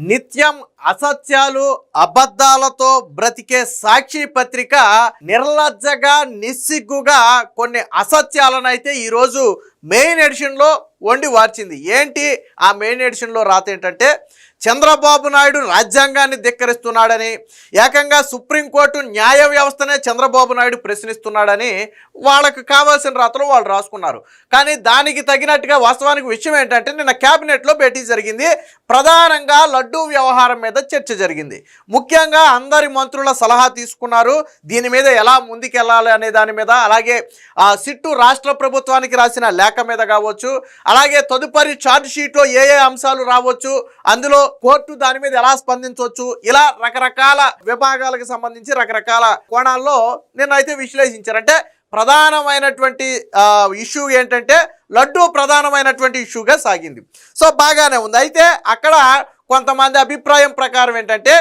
నిత్యం అసత్యాలు అబద్ధాలతో బ్రతికే సాక్షి పత్రిక నిర్లజ్జగా నిస్సిగ్గుగా కొన్ని అసత్యాలను అయితే ఈరోజు మెయిన్ ఎడిషన్లో వండి వార్చింది. ఏంటి? ఆ మెయిన్ ఎడిషన్లో రాత ఏంటంటే చంద్రబాబు నాయుడు రాజ్యాంగాన్ని ధిక్కరిస్తున్నాడని ఏకంగా సుప్రీంకోర్టు న్యాయ వ్యవస్థనే చంద్రబాబు నాయుడు ప్రశ్నిస్తున్నాడని వాళ్ళకు కావాల్సిన రాతలు వాళ్ళు రాసుకున్నారు. కానీ దానికి తగినట్టుగా వాస్తవానికి విషయం ఏంటంటే నిన్న క్యాబినెట్లో భేటీ జరిగింది. ప్రధానంగా లడ్డూ వ్యవహారం మీద చర్చ జరిగింది. ముఖ్యంగా అందరి మంత్రుల సలహా తీసుకున్నారు. దీని మీద ఎలా ముందుకెళ్ళాలి అనే దాని మీద. అలాగే ఆ సిట్టు రాష్ట్ర ప్రభుత్వానికి రాసిన లేఖ మీద కావచ్చు అలాగే తదుపరి ఛార్జ్ షీట్లో ఏ ఏ అంశాలు రావచ్చు అందులో కోర్టు దాని మీద ఎలా స్పందించవచ్చు ఇలా రకరకాల విభాగాలకు సంబంధించి రకరకాల కోణాల్లో నిన్నైతే అయితే విశ్లేషించారు. అంటే ప్రధానమైనటువంటి ఇష్యూ ఏంటంటే లడ్డు ప్రధానమైనటువంటి ఇష్యూగా సాగింది. సో బాగానే ఉంది. అయితే అక్కడ కొంతమంది అభిప్రాయం ప్రకారం ఏంటంటే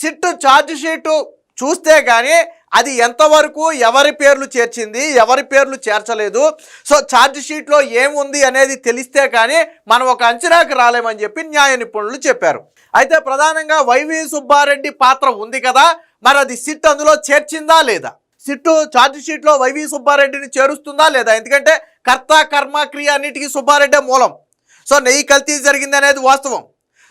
సిట్టు ఛార్జ్ షీటు చూస్తే కానీ అది ఎంతవరకు ఎవరి పేర్లు చేర్చింది ఎవరి పేర్లు చేర్చలేదు. సో ఛార్జ్ షీట్లో ఏముంది అనేది తెలిస్తే కానీ మనం ఒక అంచనాకు రాలేమని చెప్పి న్యాయ నిపుణులు చెప్పారు. అయితే ప్రధానంగా వైవి సుబ్బారెడ్డి పాత్ర ఉంది కదా మరి అది సిట్ అందులో చేర్చిందా లేదా? సిట్టు ఛార్జ్ షీట్లో వైవి సుబ్బారెడ్డిని చేరుస్తుందా లేదా? ఎందుకంటే కర్త కర్మ క్రియ అన్నిటికీ సుబ్బారెడ్డే మూలం. సో నెయ్యి కల్తీ జరిగింది అనేది వాస్తవం.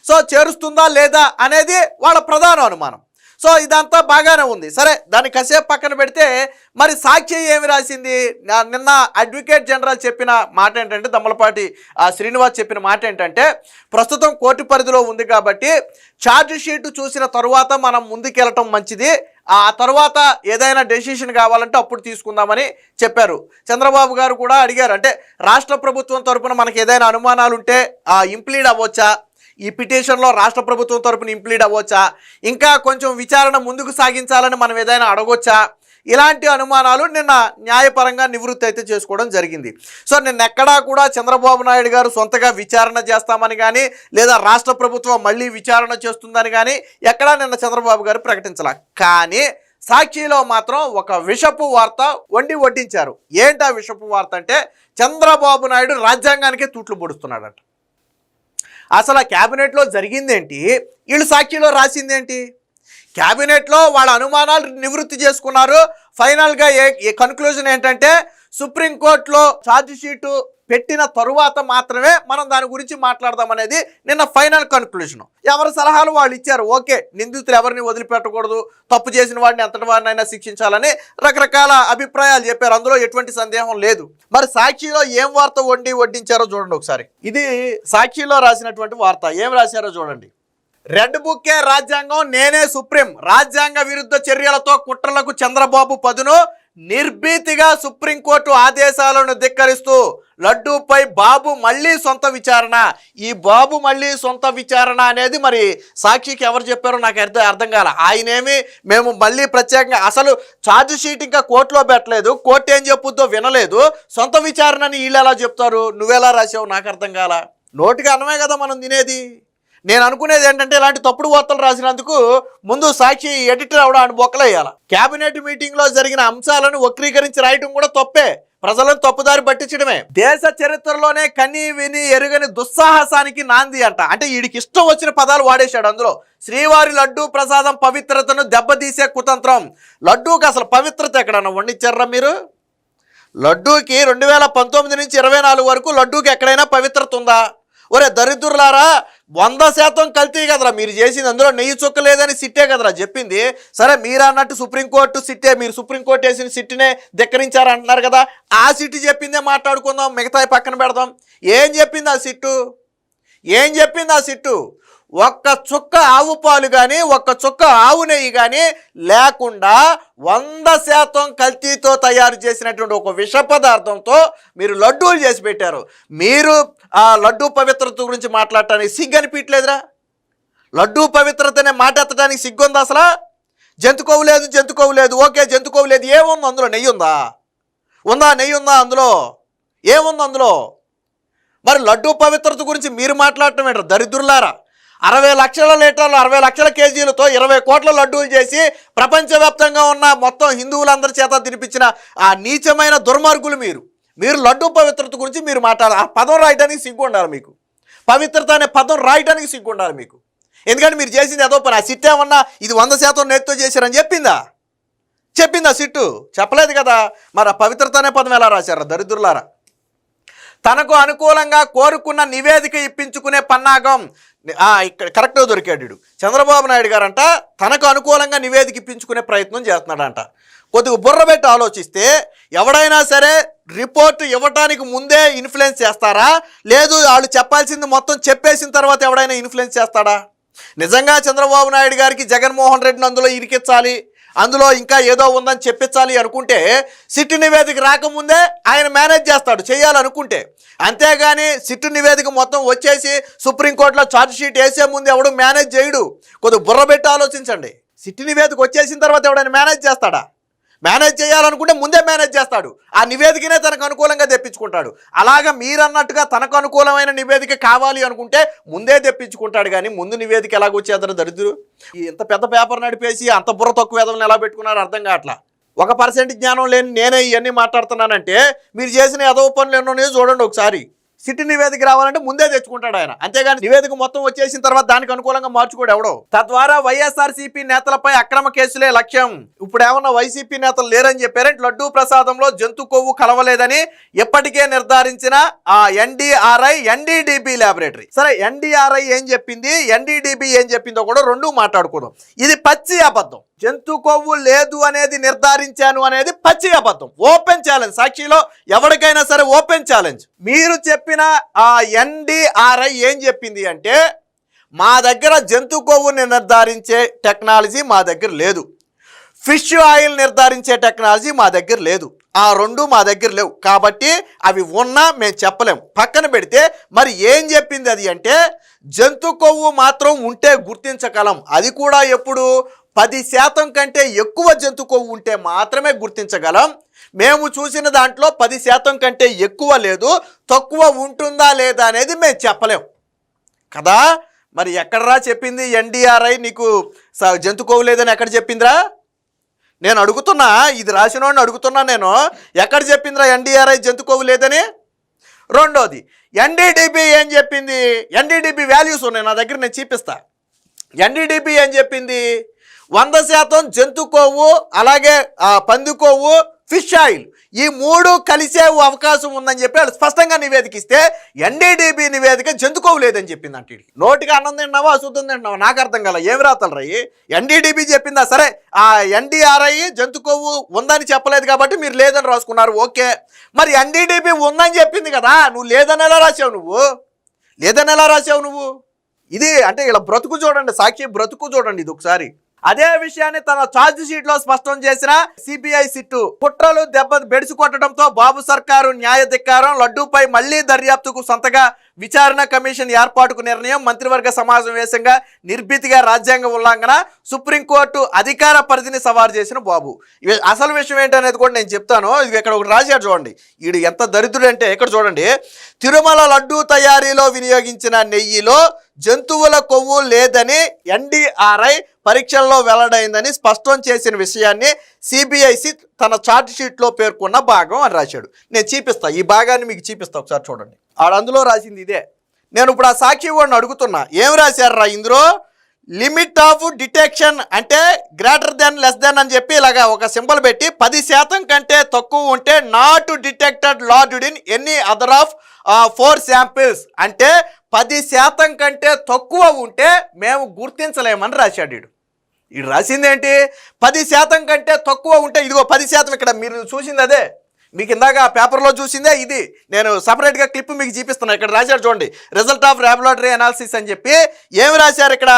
సో చేరుస్తుందా లేదా అనేది వాళ్ళ ప్రధాన అనుమానం. సో ఇదంతా బాగానే ఉంది. సరే దాన్ని కసేపు పక్కన పెడితే మరి సాక్షి ఏమి రాసింది? నా- నిన్న అడ్వకేట్ జనరల్ చెప్పిన మాట ఏంటంటే దమ్మలపాటి ఆ, శ్రీనివాస్ చెప్పిన మాట ఏంటంటే ప్రస్తుతం కోర్టు పరిధిలో ఉంది కాబట్టి ఛార్జ్ షీట్ చూసిన తరువాత మనం ముందుకెళ్ళటం మంచిది. ఆ తర్వాత ఏదైనా డెసిషన్ కావాలంటే అప్పుడు తీసుకుందామని చెప్పారు. చంద్రబాబు గారు కూడా అడిగారు. అంటే రాష్ట్ర ప్రభుత్వం తరపున మనకి ఏదైనా అనుమానాలు ఉంటే ఇంప్లీడ్ అవ్వచ్చా? ఈ పిటిషన్లో రాష్ట్ర ప్రభుత్వం తరపున ఇంప్లీడ్ అవ్వచ్చా? ఇంకా కొంచెం విచారణ ముందుకు సాగించాలని మనం ఏదైనా అడగొచ్చా? ఇలాంటి అనుమానాలు నిన్న న్యాయపరంగా నివృత్తి అయితే చేసుకోవడం జరిగింది. సో నిన్న ఎక్కడా కూడా చంద్రబాబు నాయుడు గారు సొంతగా విచారణ చేస్తామని కానీ లేదా రాష్ట్ర ప్రభుత్వం మళ్ళీ విచారణ చేస్తుందని కానీ ఎక్కడా నిన్న చంద్రబాబు గారు ప్రకటించాల. కానీ సాక్షిలో మాత్రం ఒక విషపు వార్త వండి వడ్డించారు. ఏంటి ఆ విషపు వార్త అంటే చంద్రబాబు నాయుడు రాజ్యాంగానికే తూట్లు పొడుస్తున్నాడట. అసలు ఆ క్యాబినెట్లో జరిగిందేంటి? వీళ్ళు సాక్షిలో రాసిందేంటి? క్యాబినెట్లో వాళ్ళ అనుమానాలు నివృత్తి చేసుకున్నారు. ఫైనల్గా ఏ కన్క్లూజన్ ఏంటంటే సుప్రీంకోర్టులో ఛార్జ్ షీటు పెట్టిన తరువాత మాత్రమే మనం దాని గురించి మాట్లాడదాం అనేది నిన్న ఫైనల్ కన్క్లూజన్. ఎవరి సలహాలు వాళ్ళు ఇచ్చారు? ఓకే నిందితులు ఎవరిని వదిలిపెట్టకూడదు తప్పు చేసిన వాడిని అంతటి వాడినైనా శిక్షించాలని రకరకాల అభిప్రాయాలు చెప్పారు. అందులో ఎటువంటి సందేహం లేదు. మరి సాక్షిలో ఏం వార్త వండి వడ్డించారో చూడండి ఒకసారి. ఇది సాక్షిలో రాసినటువంటి వార్త. ఏం రాశారో చూడండి. రెడ్ బుక్కే రాజ్యాంగం నేనే సుప్రీం. రాజ్యాంగ విరుద్ధ చర్యలతో కుట్రలకు చంద్రబాబు పదును. నిర్భీతిగా సుప్రీంకోర్టు ఆదేశాలను ధిక్కరిస్తూ లడ్డూపై బాబు మళ్ళీ సొంత విచారణ. ఈ బాబు మళ్ళీ సొంత విచారణ అనేది మరి సాక్షికి ఎవరు చెప్పారో నాకు అర్థం అర్థం కాల. ఆయనేమి మేము మళ్ళీ ప్రత్యేకంగా అసలు ఛార్జ్ షీట్ ఇంకా కోర్టులో పెట్టలేదు. కోర్టు ఏం చెప్పుద్దో వినలేదు. సొంత విచారణని వీళ్ళు ఎలా చెప్తారు? నువ్వెలా రాసావు? నాకు అర్థం కాల. నోటికి అన్నమే కదా మనం తినేది. నేను అనుకునేది ఏంటంటే ఇలాంటి తప్పుడు వార్తలు రాసినందుకు ముందు సాక్షి ఎడిటర్ అవడానికి బొక్కలేయాల. కేబినెట్ మీటింగ్లో జరిగిన అంశాలను వక్రీకరించి రాయటం కూడా తప్పే. ప్రజలను తప్పుదారి పట్టించడమే. దేశ చరిత్రలోనే కని విని ఎరుగని దుస్సాహసానికి నాంది అంట. అంటే వీడికి ఇష్టం వచ్చిన పదాలు వాడేశాడు అందులో. శ్రీవారి లడ్డూ ప్రసాదం పవిత్రతను దెబ్బతీసే కుతంత్రం. లడ్డూకి అసలు పవిత్రత ఎక్కడన్నా వండించారా మీరు? లడ్డూకి రెండు వేల పంతొమ్మిది నుంచి ఇరవై నాలుగు వరకు లడ్డూకి ఎక్కడైనా పవిత్రత ఉందా? ఒరే దరిద్రులారా వంద శాతం కల్తీ కదరా మీరు చేసింది అందులో నెయ్యి చుక్క లేదని సిట్టే కదరా చెప్పింది. సరే మీరు అన్నట్టు సుప్రీంకోర్టు సిట్టే మీరు సుప్రీంకోర్టు వేసిన సిట్టినే ధిక్కరించారు అంటున్నారు కదా ఆ సిట్టు చెప్పిందే మాట్లాడుకుందాం మిగతాయి పక్కన పెడదాం. ఏం చెప్పింది ఆ సిట్టు? ఏం చెప్పింది ఆ సిట్టు? ఒక్క చుక్క ఆవు పాలు కానీ ఒక్క చుక్క ఆవు నెయ్యి కానీ లేకుండా వంద శాతం కల్తీతో తయారు చేసినటువంటి ఒక విష పదార్థంతో మీరు లడ్డూలు చేసి పెట్టారు. మీరు ఆ లడ్డూ పవిత్రత గురించి మాట్లాడటానికి సిగ్గు అనిపించలేదురా లడ్డూ పవిత్రత అనే మాట ఎత్తడానికి సిగ్గుందా అసలు? జంతుకోవు లేదు జంతుకోవు లేదు. ఓకే జంతుకోవు లేదు. ఏముంది అందులో? నెయ్యి ఉందా? ఉందా నెయ్యి ఉందా అందులో? ఏముంది అందులో? మరి లడ్డూ పవిత్రత గురించి మీరు మాట్లాడటం ఏంటారు? దరిద్రులారా. అరవై లక్షల లీటర్లు అరవై లక్షల కేజీలతో ఇరవై కోట్ల లడ్డూలు చేసి ప్రపంచవ్యాప్తంగా ఉన్న మొత్తం హిందువులందరి చేత తినిపించిన ఆ నీచమైన దుర్మార్గులు మీరు. మీరు లడ్డు పవిత్రత గురించి మీరు మాట్లాడాలి ఆ పదం రాయడానికి సిగ్గు ఉండాలి మీకు. పవిత్రత అనే పదం రాయడానికి సిగ్గు ఉండాలి మీకు. ఎందుకంటే మీరు చేసింది ఏదో పని. ఆ సిట్ ఏమన్నా ఇది వంద శాతం నేతితో చేశారని చెప్పిందా? చెప్పిందా సిట్టు? చెప్పలేదు కదా. మరి ఆ పవిత్రత అనే పదం ఎలా రాశారా? దరిద్రులారా? తనకు అనుకూలంగా కోరుకున్న నివేదిక ఇప్పించుకునే పన్నాగం ఇక్కడ కరెక్ట్గా దొరికాడు చంద్రబాబు నాయుడు గారంట తనకు అనుకూలంగా నివేదిక ఇప్పించుకునే ప్రయత్నం చేస్తున్నాడంట. కొద్దిగా బుర్ర పెట్టి ఆలోచిస్తే ఎవడైనా సరే రిపోర్ట్ ఇవ్వటానికి ముందే ఇన్ఫ్లుయెన్స్ చేస్తారా? లేదు వాళ్ళు చెప్పాల్సింది మొత్తం చెప్పేసిన తర్వాత ఎవడైనా ఇన్ఫ్లుయెన్స్ చేస్తాడా? నిజంగా చంద్రబాబు నాయుడు గారికి జగన్మోహన్ రెడ్డిని అందులో ఇరికించాలి అందులో ఇంకా ఏదో ఉందని చెప్పించాలి అనుకుంటే సిట్టు నివేదిక రాకముందే ఆయన మేనేజ్ చేస్తాడు చేయాలనుకుంటే. అంతేగాని సిట్టు నివేదిక మొత్తం వచ్చేసి సుప్రీంకోర్టులో ఛార్జ్ షీట్ వేసే ముందు ఎవడు మేనేజ్ చేయడు. కొద్దిగా బుర్రబెట్టి ఆలోచించండి. సిట్టు నివేదిక వచ్చేసిన తర్వాత ఎవడైనా మేనేజ్ చేస్తాడా? మేనేజ్ చేయాలనుకుంటే ముందే మేనేజ్ చేస్తాడు. ఆ నివేదికనే తనకు అనుకూలంగా తెప్పించుకుంటాడు. అలాగా మీరన్నట్టుగా తనకు అనుకూలమైన నివేదిక కావాలి అనుకుంటే ముందే తెప్పించుకుంటాడు కానీ ముందు నివేదిక ఎలాగొచ్చేద్దరు దరిద్రు దరిద్రుడు? ఇంత పెద్ద పేపర్ నడిపేసి అంత బుర్ర తక్కువ వేదనలు ఎలా పెట్టుకున్నాడు అర్థం కావట్లా? ఒక పర్సెంట్ జ్ఞానం లేని నేనే ఇవన్నీ మాట్లాడుతున్నానంటే మీరు చేసిన ఎదవ పనులు ఎన్నో చూడండి ఒకసారి. సిటీ నివేదిక రావాలంటే ముందే తెచ్చుకుంటాడు ఆయన. అంతేగాని నివేదిక మొత్తం వచ్చేసిన తర్వాత దానికి అనుకూలంగా మార్చుకోడు ఎవడో. తద్వారా వైఎస్ఆర్సీపీ నేతలపై అక్రమ కేసులే లక్ష్యం. ఇప్పుడు ఏమన్నా వైసీపీ నేతలు లేరని చెప్పారంటే? లడ్డూ ప్రసాదంలో జంతు కొవ్వు కలవలేదని ఎప్పటికే నిర్ధారించిన ఆ ఎన్డీఆర్ఐ ఎన్డీడీబీ ల్యాబొరేటరీ. సరే ఎన్డీఆర్ఐ ఏం చెప్పింది? ఎన్డీడీబీ ఏం చెప్పిందో కూడా రెండు మాట్లాడుకుందాం. ఇది పచ్చి అబద్ధం. జంతు కొవ్వు లేదు అనేది నిర్ధారించాను అనేది పచ్చి అబద్ధం. ఓపెన్ ఛాలెంజ్ సాక్షిలో ఎవరికైనా సరే ఓపెన్ ఛాలెంజ్ మీరు చెప్పిన ఆ ఎన్డీఆర్ఐ ఏం చెప్పింది అంటే మా దగ్గర జంతు కొవ్వుని నిర్ధారించే టెక్నాలజీ మా దగ్గర లేదు. ఫిష్ ఆయిల్ నిర్ధారించే టెక్నాలజీ మా దగ్గర లేదు. ఆ రెండు మా దగ్గర లేవు. కాబట్టి అవి ఉన్నా మేము చెప్పలేం పక్కన పెడితే మరి ఏం చెప్పింది అది అంటే జంతు కొవ్వు మాత్రం ఉంటే గుర్తించగలం. అది కూడా ఎప్పుడు? పది శాతం కంటే ఎక్కువ జంతు కొవ్వు ఉంటే మాత్రమే గుర్తించగలం. మేము చూసిన దాంట్లో పది శాతం కంటే ఎక్కువ లేదు తక్కువ ఉంటుందా లేదా అనేది మేము చెప్పలేం. కదా? మరి ఎక్కడరా చెప్పింది ఎన్డీఆర్ఐ నీకు జంతు కొవ్వు లేదని ఎక్కడ చెప్పిందిరా? నేను అడుగుతున్నా ఇది రాసినోడిని అడుగుతున్నా నేను. ఎక్కడ చెప్పిందిరా ఎన్డీఆర్ఐ జంతు కొవ్వు లేదని? రెండోది ఎన్డీడీబీ ఏం చెప్పింది? ఎన్డీడీబీ వాల్యూస్ ఉన్నాయి నా దగ్గర నేను చూపిస్తా. ఎన్డీడీబీ ఏం చెప్పింది? వంద శాతం జంతు కొవ్వు అలాగే పంది కొవ్వు ఫిష్ ఆయిల్. ఈ మూడు కలిసే అవకాశం ఉందని చెప్పి వాళ్ళు స్పష్టంగా నివేదికిస్తే ఎన్డీడీబీ నివేదిక జంతు కొవ్వు లేదని చెప్పింది అంటే నోటికి అన్నం తిన్నావా అశుద్ధం తిన్నావా నాకు అర్థం కాల. ఏమి రాతలు రయ్యి ఎన్డీడీబీ చెప్పిందా? సరే ఆ ఎన్డీఆర్ఐ జంతు కొవ్వు ఉందని చెప్పలేదు కాబట్టి మీరు లేదని రాసుకున్నారు. ఓకే. మరి ఎన్డీడీబీ ఉందని చెప్పింది కదా నువ్వు లేదని ఎలా రాసావు నువ్వు? లేదని ఎలా రాసావు నువ్వు? ఇది అంటే ఇలా బ్రతుకు చూడండి సాక్షి బ్రతుకు చూడండి ఇది ఒకసారి. అదే విషయాన్ని తన ఛార్జ్ షీట్లో స్పష్టం చేసిన సిబిఐ సిట్టు. కుట్రలు దెబ్బ బెడిసి కొట్టడంతో బాబు సర్కారు న్యాయ ధిక్కారం లడ్డూపై మళ్ళీ దర్యాప్తుకు సొంతగా విచారణ కమిషన్ ఏర్పాటుకు నిర్ణయం మంత్రివర్గ సమావేశంగా నిర్భీతిగా రాజ్యాంగ ఉల్లంఘన సుప్రీంకోర్టు అధికార పరిధిని సవారు చేసిన బాబు. అసలు విషయం ఏంటనేది కూడా నేను చెప్తాను. ఇది ఇక్కడ ఒకటి రాశాడు చూడండి. వీడు ఎంత దరిద్రుడు అంటే ఇక్కడ చూడండి. తిరుమల లడ్డూ తయారీలో వినియోగించిన నెయ్యిలో జంతువుల కొవ్వు లేదని ఎన్డీఆర్ఐ పరీక్షల్లో వెల్లడైందని స్పష్టం చేసిన విషయాన్ని సిబిఐసి తన చార్ట్ షీట్లో పేర్కొన్న భాగం అని రాశాడు. నేను చూపిస్తా. ఈ భాగాన్ని మీకు చూపిస్తా. ఒకసారి చూడండి. అందులో రాసింది ఇదే. నేను ఇప్పుడు ఆ సాక్షి వాడిని అడుగుతున్నా. ఏం రాశారా ఇందులో? లిమిట్ ఆఫ్ డిటెక్షన్ అంటే గ్రేటర్ దెన్ లెస్ దెన్ అని చెప్పి ఇలాగా ఒక సింబల్ పెట్టి పది శాతం కంటే తక్కువ ఉంటే not detected lard in any other of four samples. అంటే పది శాతం కంటే తక్కువ ఉంటే మేము గుర్తించలేమని రాశాడు వీడు. వీడు రాసింది ఏంటి పది శాతం కంటే తక్కువ ఉంటే ఇదిగో పది శాతం ఇక్కడ మీరు చూసింది అదే. మీకు ఇందాక ఆ పేపర్లో చూసిందే ఇది. నేను సపరేట్గా క్లిప్ మీకు చూపిస్తున్నాను ఇక్కడ రాశారు చూడండి. రిజల్ట్ ఆఫ్ ర్యాబులాటరీ అనాలిసిస్ అని చెప్పి. ఏమి రాశారు ఇక్కడ?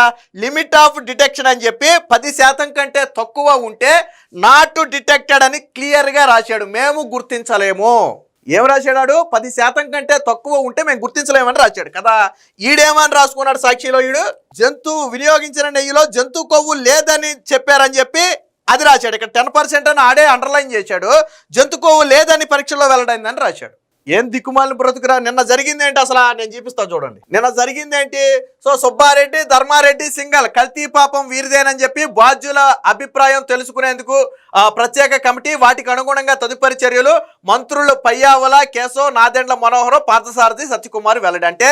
లిమిట్ ఆఫ్ డిటెక్షన్ అని చెప్పి. పది శాతం కంటే తక్కువ ఉంటే నాట్ డిటెక్టెడ్ అని క్లియర్గా రాశాడు. మేము గుర్తించలేము. ఏం రాశాడు పది శాతం కంటే తక్కువ ఉంటే మేము గుర్తించలేమని రాశాడు కదా. ఈడేమని రాసుకున్నాడు సాక్షిలో ఈడు? జంతువు వినియోగించిన నెయ్యిలో జంతు కొవ్వు లేదని చెప్పారని చెప్పి అది రాశాడు. ఇక్కడ టెన్ పర్సెంట్ అని ఆడే అండర్లైన్ చేశాడు. జంతుకోవు లేదని పరీక్షలో వెళ్ళడైందని రాశాడు. ఏం దిక్కుమాలిన బ్రతుకురా? నిన్న జరిగింది ఏంటి అసలు? నేను చూపిస్తా చూడండి. నిన్న జరిగింది ఏంటి సో సుబ్బారెడ్డి ధర్మారెడ్డి సింగల్ కల్తీ పాపం వీరిదేనని చెప్పి బాధ్యుల అభిప్రాయం తెలుసుకునేందుకు ప్రత్యేక కమిటీ వాటికి అనుగుణంగా తదుపరి చర్యలు మంత్రులు పయ్యావుల కేశవ్ నాదెండ్ల మనోహర్ పార్థసారథి సత్యకుమార్ వెల్లడి. అంటే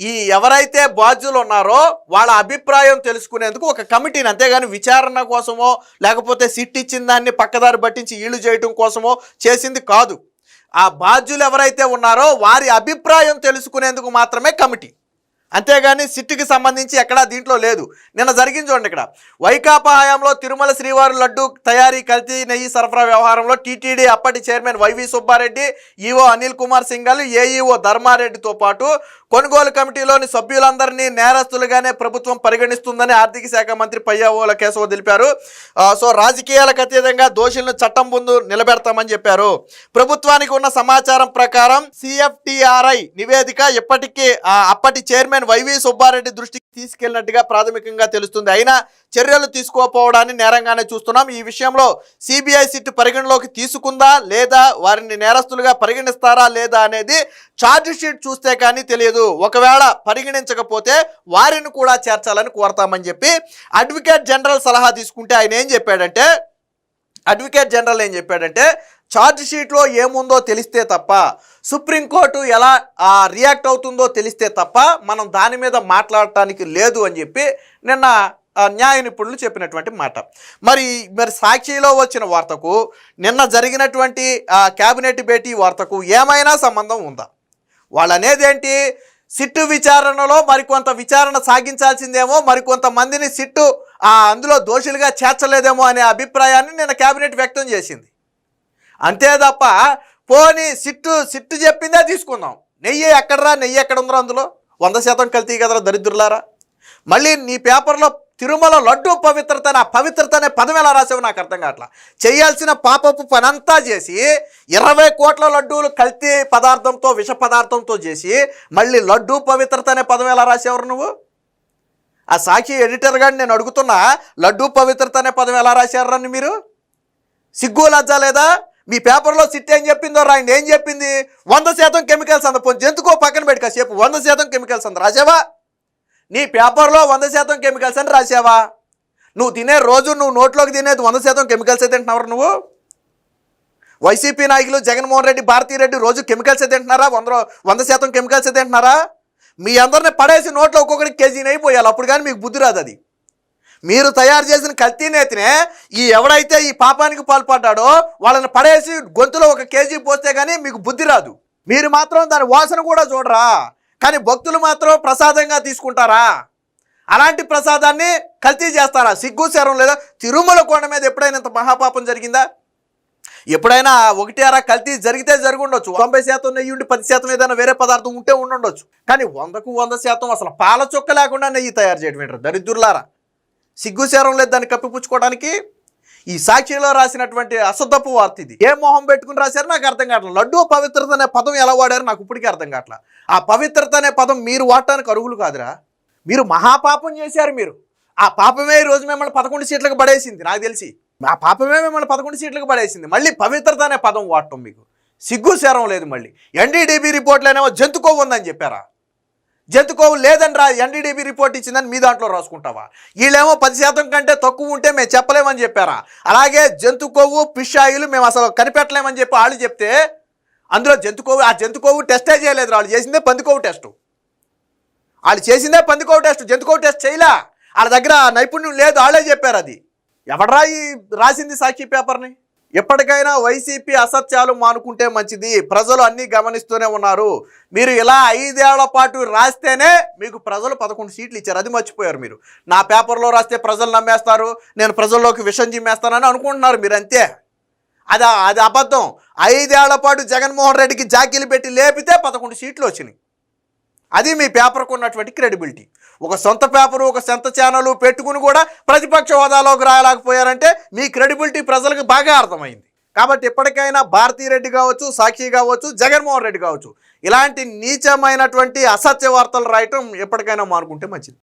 ఈ ఎవరైతే బాధ్యులు ఉన్నారో వాళ్ళ అభిప్రాయం తెలుసుకునేందుకు ఒక కమిటీని అంతేగాని విచారణ కోసమో లేకపోతే సిట్ ఇచ్చిన దాన్ని పక్కదారి పట్టించి ఈళ్ళు చేయటం కోసమో చేసింది కాదు. ఆ బాధ్యులు ఎవరైతే ఉన్నారో వారి అభిప్రాయం తెలుసుకునేందుకు మాత్రమే కమిటీ. అంతేగాని సిట్టుకి సంబంధించి ఎక్కడా దీంట్లో లేదు. నిన్న జరిగింది చూడండి ఇక్కడ. వైకాపా హయాంలో తిరుమల శ్రీవారి లడ్డు తయారీ కల్తీ నెయ్యి సరఫరా వ్యవహారంలో టీటీడీ అప్పటి chairman YV Subbareddy EO Anil Kumar Singhal AEO ధర్మారెడ్డితో పాటు కొనుగోలు కమిటీలోని సభ్యులందరినీ నేరస్తులుగానే ప్రభుత్వం పరిగణిస్తుందని ఆర్థిక శాఖ మంత్రి పయ్యావోల కేశవ తెలిపారు. సో రాజకీయాలకు అతీతంగా దోషులను చట్టం ముందు నిలబెడతామని చెప్పారు. ప్రభుత్వానికి ఉన్న సమాచారం ప్రకారం సిఎఫ్టిఆర్ఐ నివేదిక ఇప్పటికీ అప్పటి చైర్మన్ వైవి సుబ్బారెడ్డి దృష్టికి తీసుకెళ్ళినట్టుగా ప్రాథమికంగా తెలుస్తుంది. అయినా చర్యలు తీసుకోకపోవడాన్ని నేరంగానే చూస్తున్నాం. ఈ విషయంలో సిబిఐ సిట్ పరిగణలోకి తీసుకుందా లేదా వారిని నేరస్తులుగా పరిగణిస్తారా లేదా అనేది ఛార్జ్ షీట్ చూస్తే కానీ తెలియదు. ఒకవేళ పరిగణించకపోతే వారిని కూడా చేర్చాలని కోరతామని చెప్పి అడ్వకేట్ జనరల్ సలహా తీసుకుంటే ఆయన ఏం చెప్పాడంటే అడ్వకేట్ జనరల్ ఏం చెప్పాడంటే ఛార్జ్ షీట్లో ఏముందో తెలిస్తే తప్ప సుప్రీంకోర్టు ఎలా రియాక్ట్ అవుతుందో తెలిస్తే తప్ప మనం దాని మీద మాట్లాడటానికి లేదు అని చెప్పి నిన్న న్యాయ నిపుణులు చెప్పినటువంటి మాట. మరి మరి సాక్షిలో వచ్చిన వార్తకు నిన్న జరిగినటువంటి క్యాబినెట్ భేటీ వార్తకు ఏమైనా సంబంధం ఉందా? వాళ్ళు అనేది ఏంటి సిట్టు విచారణలో మరికొంత విచారణ సాగించాల్సిందేమో మరికొంత మందిని సిట్టు అందులో దోషులుగా చేర్చలేదేమో అనే అభిప్రాయాన్ని నిన్న క్యాబినెట్ వ్యక్తం చేసింది. అంతే తప్ప పోనీ సిట్టు సిట్టు చెప్పిందే తీసుకుందాం. నెయ్యి ఎక్కడరా నెయ్యి ఎక్కడ ఉందిరా అందులో? వంద శాతం కల్తీ కదరా దరిద్రులారా? మళ్ళీ నీ పేపర్లో తిరుమల లడ్డు పవిత్రత అనే ఆ పవిత్రత అనే పదం ఎలా రాసావు నాకు అర్థం కావట్లా. చేయాల్సిన పాపపు పనంతా చేసి ఇరవై కోట్ల లడ్డూలు కల్తీ పదార్థంతో విష పదార్థంతో చేసి మళ్ళీ లడ్డు పవిత్రత అనే పదం ఎలా రాసేవారు నువ్వు? ఆ సాక్షి ఎడిటర్ గారిని నేను అడుగుతున్నా లడ్డు పవిత్రత అనే పదం ఎలా రాశారని మీరు? సిగ్గు లజ్జ లేదా? మీ పేపర్లో సిట్ ఏం చెప్పిందో రాయండి. ఏం చెప్పింది? వంద శాతం కెమికల్స్ అంద. పోనీ జంతుకో పక్కన పెట్టి కాసేపు వంద శాతం కెమికల్స్ అంద. రాసావా? నీ పేపర్లో వంద శాతం కెమికల్స్ అని రాసావా? నువ్వు తినే రోజు నువ్వు నోట్లోకి తినేది వంద శాతం కెమికల్స్ తింటున్నావు నువ్వు? వైసీపీ నాయకులు జగన్మోహన్ రెడ్డి భారతీ రెడ్డి రోజు కెమికల్స్ తింటున్నారా? వంద వంద శాతం కెమికల్స్ తింటున్నారా? మీ అందరిని పడేసి నోట్లో ఒక్కొక్కరికి కేజీ అయిపోయాలి అప్పుడు కానీ మీకు బుద్ధి రాదు అది. మీరు తయారు చేసిన కల్తీ నేతినే ఈ ఎవడైతే ఈ పాపానికి పాల్పడ్డాడో వాళ్ళని పడేసి గొంతులో ఒక కేజీ పోస్తే కానీ మీకు బుద్ధి రాదు. మీరు మాత్రం దాని వాసన కూడా చూడరా. కానీ భక్తులు మాత్రం ప్రసాదంగా తీసుకుంటారా? అలాంటి ప్రసాదాన్ని కల్తీ చేస్తారా? సిగ్గు శరం లేదా తిరుమల కొండ మీద ఎప్పుడైనా ఇంత మహాపాపం జరిగిందా? ఎప్పుడైనా ఒకటి అరా కల్తీ జరిగితే జరిగి ఉండొచ్చు తొంభై శాతం నెయ్యి ఉండి పది శాతం ఏదైనా వేరే పదార్థం ఉంటే ఉండుండొచ్చు కానీ వందకు వంద శాతం అసలు పాల చొక్క లేకుండా నెయ్యి తయారు చేయడం ఏంటారు? దరిద్రులారా. సిగ్గుసేరం లేదు దాన్ని కప్పిపుచ్చుకోవడానికి. ఈ సాక్షిలో రాసినటువంటి అసద్దపు వార్త ఇది. ఏ మొహం పెట్టుకుని రాశారో నాకు అర్థం కావట్లేదు. లడ్డు పవిత్రత అనే పదం ఎలా వాడారో నాకు ఇప్పటికీ అర్థం కావట్లేదు. ఆ పవిత్రత అనే పదం మీరు వాడటానికి అర్హులు కాదురా. మీరు మహాపాపం చేశారు మీరు. ఆ పాపమే ఈ రోజు మిమ్మల్ని పదకొండు సీట్లకు పడేసింది నాకు తెలిసి. ఆ పాపమే మిమ్మల్ని పదకొండు సీట్లకు పడేసింది. మళ్ళీ పవిత్రత అనే పదం వాడటం మీకు. సిగ్గు సేరం లేదు మళ్ళీ. ఎన్డీడీబీ రిపోర్ట్లోనేమో జంతుకోవు ఉందని చెప్పారా? జంతుకోవు లేదని రా ఎన్డీడీబీ రిపోర్ట్ ఇచ్చిందని మీ దాంట్లో రాసుకుంటావా? వీళ్ళేమో పది శాతం కంటే తక్కువ ఉంటే మేము చెప్పలేమని చెప్పారా? అలాగే జంతుకోవు ఫిష్ ఆయిల్ మేము అసలు కనిపెట్టలేమని చెప్పి వాళ్ళు చెప్తే అందులో జంతుకోవు ఆ జంతుకోవు టెస్టే చేయలేదు వాళ్ళు చేసిందే పందికోవు టెస్టు. వాళ్ళు చేసిందే పందికోవు టెస్ట్. జంతుకోవు టెస్ట్ చేయలే. వాళ్ళ దగ్గర నైపుణ్యం లేదు. వాళ్ళే చెప్పారు అది. ఎవడరా ఈ రాసింది సాక్షి పేపర్ని? ఎప్పటికైనా వైసీపీ అసత్యాలు మానుకుంటే మంచిది. ప్రజలు అన్నీ గమనిస్తూనే ఉన్నారు. మీరు ఇలా ఐదేళ్ళ పాటు రాస్తేనే మీకు ప్రజలు పదకొండు సీట్లు ఇచ్చారు. అది మర్చిపోయారు మీరు. నా పేపర్లో రాస్తే ప్రజలు నమ్మేస్తారు. నేను ప్రజల్లోకి విషం చిమ్మేస్తానని అనుకుంటున్నారు మీరు అంతే అది అది అబద్ధం. ఐదేళ్ళ పాటు జగన్మోహన్ రెడ్డికి జాకీలు పెట్టి లేపితే పదకొండు సీట్లు వచ్చినాయి. అది మీ పేపర్కు ఉన్నటువంటి క్రెడిబిలిటీ. ఒక సొంత పేపరు ఒక సొంత ఛానల్ పెట్టుకుని కూడా ప్రతిపక్ష హోదాలోకి రాయలేకపోయారంటే మీ క్రెడిబిలిటీ ప్రజలకు బాగా అర్థమైంది. కాబట్టి ఎప్పటికైనా భారతీరెడ్డి కావచ్చు సాక్షి కావచ్చు జగన్మోహన్ రెడ్డి కావచ్చు ఇలాంటి నీచమైనటువంటి అసత్య వార్తలు రాయటం ఎప్పటికైనా మానుకుంటే మంచిది.